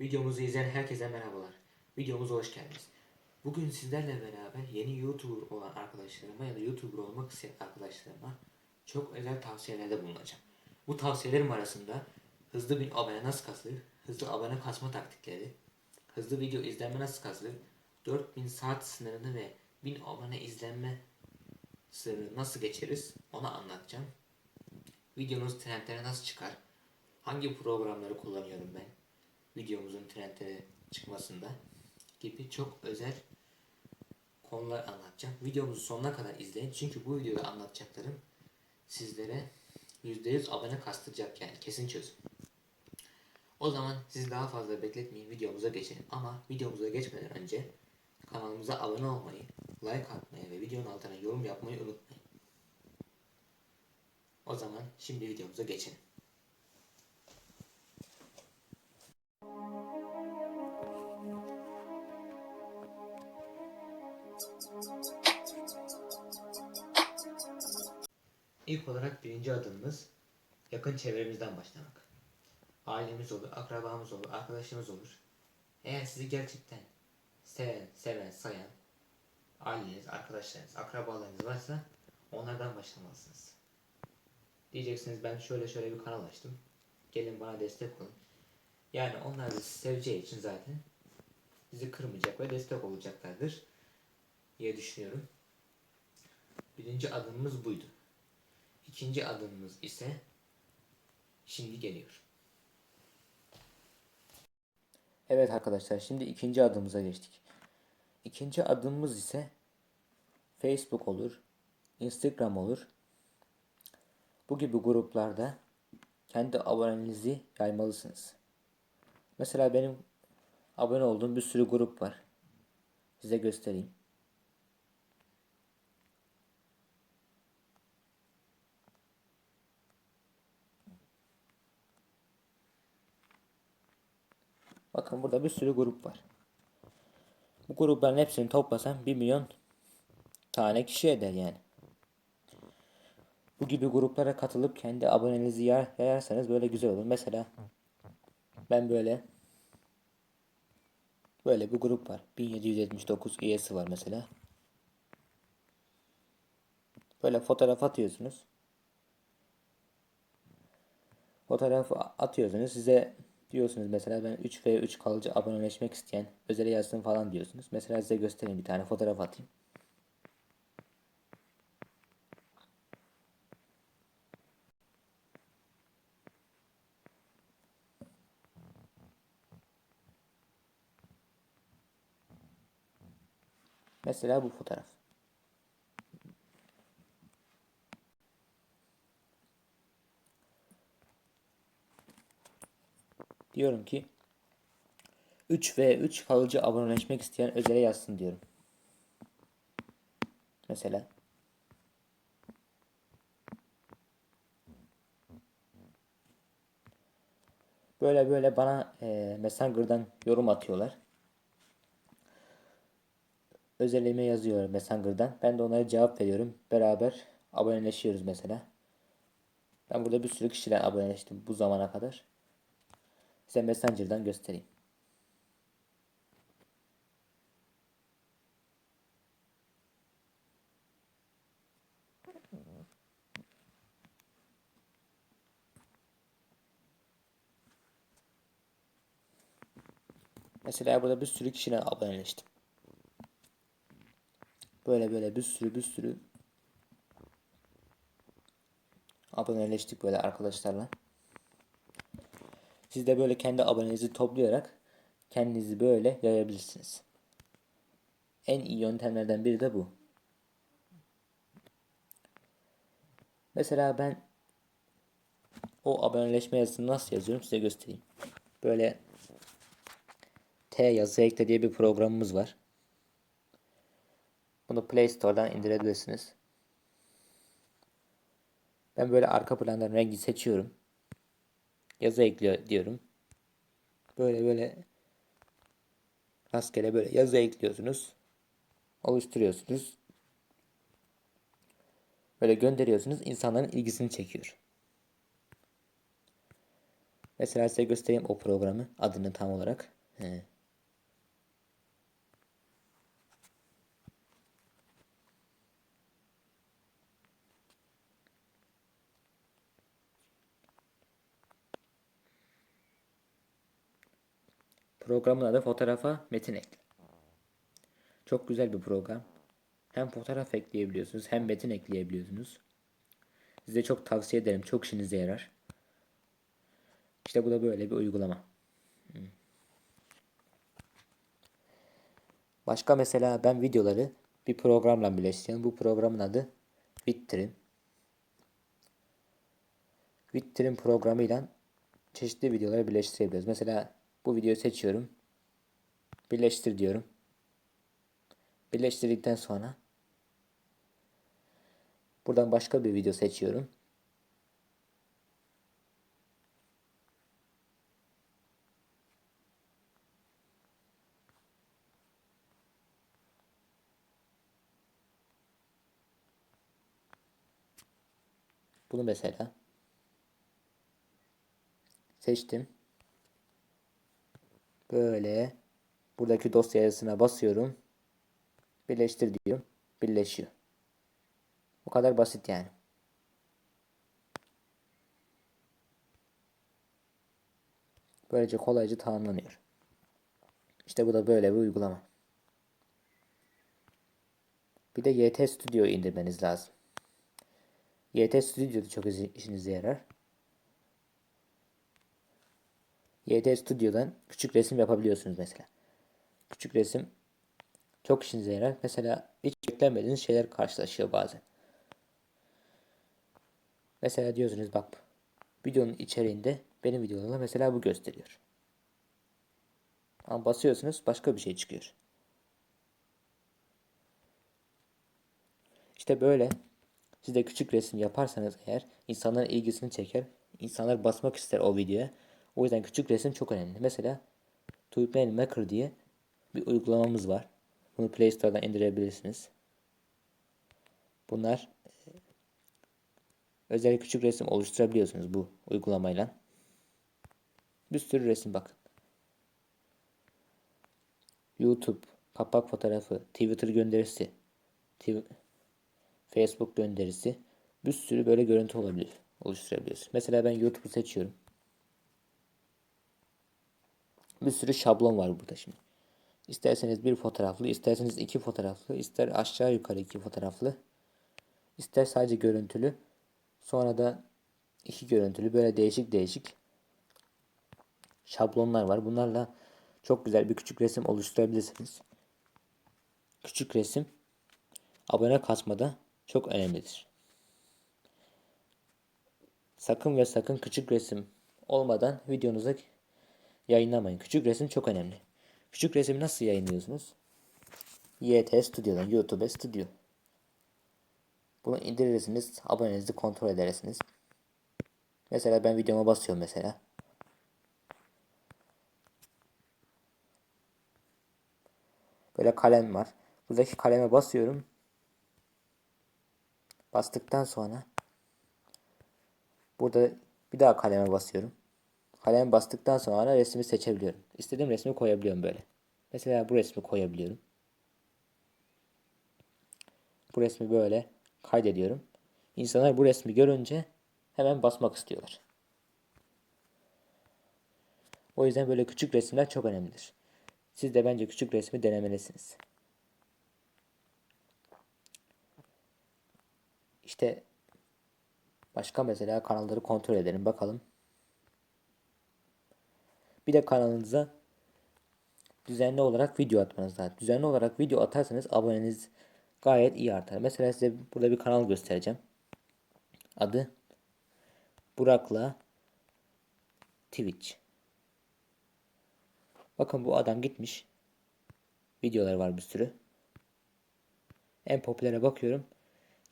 Videomuzu izleyen herkese merhabalar. Videomuza hoş geldiniz. Bugün sizlerle beraber yeni YouTuber olan arkadaşlarıma ya da YouTuber olmak isteyen arkadaşlarıma çok özel tavsiyelerde bulunacağım. Bu tavsiyelerim arasında hızlı bir abone nasıl kasılır, hızlı abone kasma taktikleri, hızlı video izlenme nasıl kasılır, 4000 saat sınırını ve 1000 abone izlenme sınırını nasıl geçeriz onu anlatacağım. Videonuz trendlere nasıl çıkar, hangi programları kullanıyorum ben, videomuzun trendlere çıkmasında gibi çok özel konular anlatacağım. Videomuzu sonuna kadar izleyin. Çünkü bu videoda anlatacaklarım sizlere %100 abone kastıracak yani kesin çözüm. O zaman sizi daha fazla bekletmeyin videomuza geçelim. Ama videomuza geçmeden önce kanalımıza abone olmayı, like atmayı ve videonun altına yorum yapmayı unutmayın. O zaman şimdi videomuza geçelim. İlk olarak birinci adımımız yakın çevremizden başlamak. Ailemiz olur, akrabamız olur, arkadaşımız olur. Eğer sizi gerçekten seven, seven, sayan aileniz, arkadaşlarınız, akrabalarınız varsa onlardan başlamalısınız. Diyeceksiniz ben şöyle şöyle bir kanal açtım. Gelin bana destek olun. Yani onlar da sizi seveceği için zaten sizi kırmayacak ve destek olacaklardır diye düşünüyorum. Birinci adımımız buydu. İkinci adımımız ise şimdi geliyor. Evet arkadaşlar şimdi ikinci adımımıza geçtik. İkinci adımımız ise Facebook olur, Instagram olur. Bu gibi gruplarda kendi abonenizi yaymalısınız. Mesela benim abone olduğum bir sürü grup var. Size göstereyim. Bakın burada bir sürü grup var. Bu grupların hepsini toplasam 1 milyon tane kişi eder yani. Bu gibi gruplara katılıp kendi abonenizi yay- yayarsanız böyle güzel olur. Mesela ben böyle böyle bir grup var. 1779 üyesi var mesela. Böyle fotoğraf atıyorsunuz. Fotoğrafı atıyorsunuz. Size diyorsunuz mesela ben 3 veya 3 kalıcı aboneleşmek isteyen özele yazsın falan diyorsunuz. Mesela size göstereyim bir tane fotoğraf atayım. Mesela bu fotoğraf. Diyorum ki 3 ve 3 kalıcı aboneleşmek isteyen özele yazsın diyorum. Mesela. Böyle böyle bana e, Messenger'dan yorum atıyorlar. Özelime yazıyor Messenger'dan. Ben de onlara cevap veriyorum. Beraber aboneleşiyoruz mesela. Ben burada bir sürü kişiyle aboneleştim bu zamana kadar. Size Messenger'dan göstereyim. Mesela burada bir sürü kişiyle aboneleştim. Böyle böyle bir sürü bir sürü aboneleştik böyle arkadaşlarla. Siz de böyle kendi abonenizi toplayarak kendinizi böyle yayabilirsiniz. En iyi yöntemlerden biri de bu. Mesela ben o aboneleşme yazısını nasıl yazıyorum size göstereyim. Böyle T yazı ekle diye bir programımız var. Bunu Play Store'dan indirebilirsiniz. Ben böyle arka plandan rengi seçiyorum. Yazı ekliyor diyorum. Böyle böyle rastgele böyle yazı ekliyorsunuz. Oluşturuyorsunuz. Böyle gönderiyorsunuz. insanların ilgisini çekiyor. Mesela size göstereyim o programı adını tam olarak. He. Programın adı fotoğrafa metin ekle. Çok güzel bir program. Hem fotoğraf ekleyebiliyorsunuz hem metin ekleyebiliyorsunuz. Size çok tavsiye ederim. Çok işinize yarar. İşte bu da böyle bir uygulama. Başka mesela ben videoları bir programla birleştiriyorum. Bu programın adı Vittrin. Vittrin programıyla çeşitli videoları birleştirebiliyoruz. Mesela bu videoyu seçiyorum. Birleştir diyorum. Birleştirdikten sonra buradan başka bir video seçiyorum. Bunu mesela seçtim. Böyle buradaki dosya yazısına basıyorum. Birleştir diyorum. Birleşiyor. Bu kadar basit yani. Böylece kolayca tamamlanıyor. İşte bu da böyle bir uygulama. Bir de YT Studio indirmeniz lazım. YT Studio da çok işinize yarar. YT Studio'dan küçük resim yapabiliyorsunuz mesela. Küçük resim çok işinize yarar. Mesela hiç beklemediğiniz şeyler karşılaşıyor bazen. Mesela diyorsunuz bak videonun içeriğinde benim videolarımda mesela bu gösteriyor. Ama basıyorsunuz başka bir şey çıkıyor. İşte böyle siz de küçük resim yaparsanız eğer insanların ilgisini çeker. İnsanlar basmak ister o videoya. O yüzden küçük resim çok önemli. Mesela Tuğpel Maker diye bir uygulamamız var. Bunu Play Store'dan indirebilirsiniz. Bunlar e, özel küçük resim oluşturabiliyorsunuz bu uygulamayla. Bir sürü resim bakın. YouTube, kapak fotoğrafı, Twitter gönderisi, Facebook gönderisi bir sürü böyle görüntü olabilir. Oluşturabiliyorsunuz. Mesela ben YouTube'u seçiyorum. Bir sürü şablon var burada şimdi. İsterseniz bir fotoğraflı, isterseniz iki fotoğraflı, ister aşağı yukarı iki fotoğraflı, ister sadece görüntülü, sonra da iki görüntülü böyle değişik değişik şablonlar var. Bunlarla çok güzel bir küçük resim oluşturabilirsiniz. Küçük resim abone kasmada çok önemlidir. Sakın ve sakın küçük resim olmadan videonuza yayınlamayın. Küçük resim çok önemli. Küçük resmi nasıl yayınlıyorsunuz? YT Studio'dan YouTube Studio. Bunu indirirsiniz. Abonenizi kontrol edersiniz. Mesela ben videoma basıyorum mesela. Böyle kalem var. Buradaki kaleme basıyorum. Bastıktan sonra burada bir daha kaleme basıyorum. Kalem bastıktan sonra resmi seçebiliyorum. İstediğim resmi koyabiliyorum böyle. Mesela bu resmi koyabiliyorum. Bu resmi böyle kaydediyorum. İnsanlar bu resmi görünce hemen basmak istiyorlar. O yüzden böyle küçük resimler çok önemlidir. Siz de bence küçük resmi denemelisiniz. İşte başka mesela kanalları kontrol edelim bakalım. Bir de kanalınıza düzenli olarak video atmanız lazım. Düzenli olarak video atarsanız aboneniz gayet iyi artar. Mesela size burada bir kanal göstereceğim. Adı Burak'la Twitch. Bakın bu adam gitmiş. Videolar var bir sürü. En popülere bakıyorum.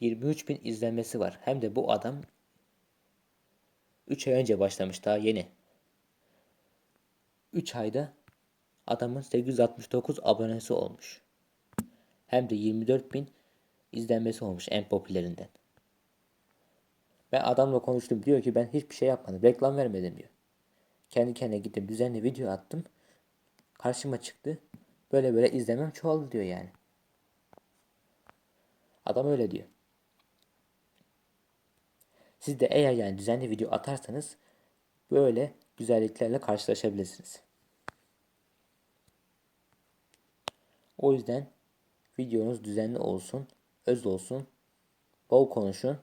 23 bin izlenmesi var. Hem de bu adam 3 ay önce başlamış daha yeni. 3 ayda adamın 869 abonesi olmuş. Hem de 24 bin izlenmesi olmuş en popülerinden. Ben adamla konuştum diyor ki ben hiçbir şey yapmadım. Reklam vermedim diyor. kendi kendine gittim düzenli video attım. Karşıma çıktı. Böyle böyle izlemem çoğaldı diyor yani. Adam öyle diyor. Siz de eğer yani düzenli video atarsanız böyle güzelliklerle karşılaşabilirsiniz. O yüzden videonuz düzenli olsun, öz olsun, bol konuşun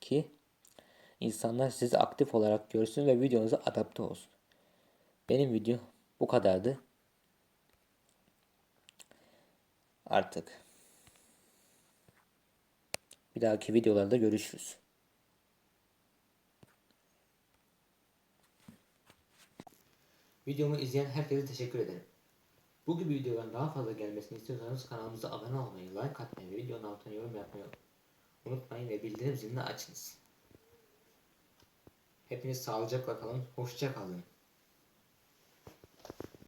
ki insanlar sizi aktif olarak görsün ve videonuza adapte olsun. Benim video bu kadardı. Artık bir dahaki videolarda görüşürüz. Videomu izleyen herkese teşekkür ederim. Bu gibi videoların daha fazla gelmesini istiyorsanız kanalımıza abone olmayı, like atmayı ve videonun altına yorum yapmayı unutmayın ve bildirim zilini açınız. Hepiniz sağlıcakla kalın, hoşça kalın.